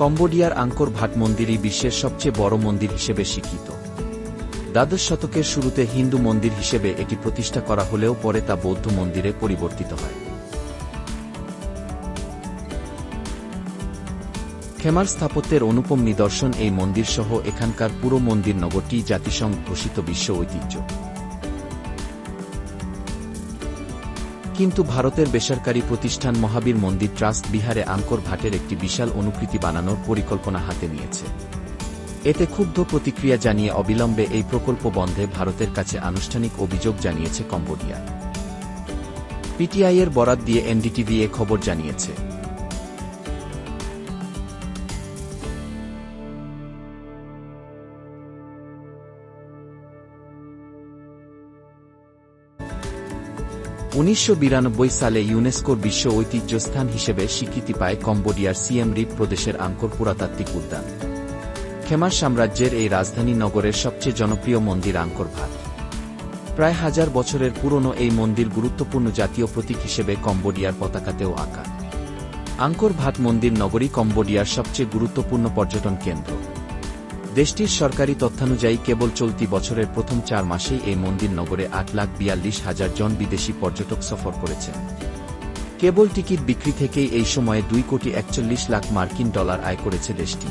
কম্বোডিয়ার আঙ্কর ভাট মন্দিরই বিশ্বের সবচেয়ে বড় মন্দির হিসেবে স্বীকৃত। দ্বাদশ শতকের শুরুতে হিন্দু মন্দির হিসেবে এটি প্রতিষ্ঠা করা হলেও পরে তা বৌদ্ধ মন্দিরে পরিবর্তিত হয়। খেমার স্থাপত্যের অনুপম নিদর্শন এই মন্দির সহ এখানকার পুরো মন্দির নগরটি জাতিসংঘ ঘোষিত বিশ্ব ঐতিহ্য। কিন্তু ভারতের বেসরকারি প্রতিষ্ঠান মহাবীর মন্দির ট্রাস্ট বিহারে আঙ্কর ভাটের একটি বিশাল অনুকৃতি বানানোর পরিকল্পনা হাতে নিয়েছে। এতে ক্ষুব্ধ প্রতিক্রিয়া জানিয়ে অবিলম্বে এই প্রকল্প বন্ধে ভারতের কাছে আনুষ্ঠানিক অভিযোগ জানিয়েছে কম্বোডিয়া। পিটিআইয়ের বরাত দিয়ে এনডিটিভি এ খবর জানিয়েছে। উনিশশো বিরানব্বই সালে ইউনেস্কোর বিশ্ব ঐতিহ্যস্থান হিসেবে স্বীকৃতি পায় কম্বোডিয়ার সিএম রিপ প্রদেশের আঙ্কর পুরাতাত্ত্বিক উদ্যান। খেমার সাম্রাজ্যের এই রাজধানী নগরের সবচেয়ে জনপ্রিয় মন্দির আঙ্কর ভাট। প্রায় হাজার বছরের পুরনো এই মন্দির গুরুত্বপূর্ণ জাতীয় প্রতীক হিসেবে কম্বোডিয়ার পতাকাতেও আঁকা। আঙ্কর ভাট মন্দির নগরী কম্বোডিয়ার সবচেয়ে গুরুত্বপূর্ণ পর্যটন কেন্দ্র। দেশটির সরকারি তথ্যানুযায়ী কেবল চলতি বছরের প্রথম চার মাসেই এই মন্দির নগরে আট লাখ বিয়াল্লিশ হাজার জন বিদেশি পর্যটক সফর করেছেন। কেবল টিকিট বিক্রি থেকেই এই সময়ে দুই কোটি একচল্লিশ লাখ মার্কিন ডলার আয় করেছে দেশটি।